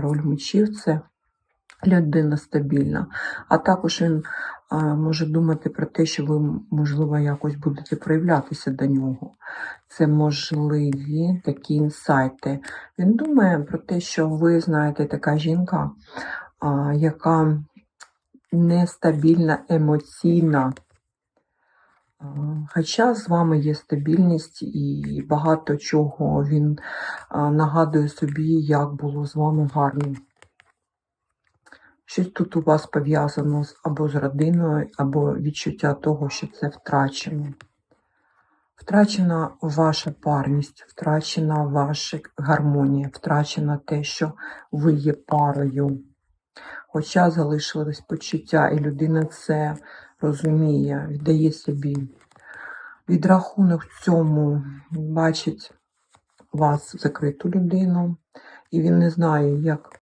Роль мечів це людина стабільна. А також він може думати про те, що ви, можливо, якось будете проявлятися до нього. Це можливі такі інсайти. Він думає про те, що ви знаєте, така жінка, яка нестабільна емоційна. Хоча з вами є стабільність і багато чого він нагадує собі, як було з вами гарно. Щось тут у вас пов'язано або з родиною, або відчуття того, що це втрачено. Втрачена ваша парність, втрачена ваша гармонія, втрачено те, що ви є парою. Хоча залишилось почуття, і людина це розуміє, віддає собі. Відрахунок цьому бачить вас закриту людину, і він не знає, як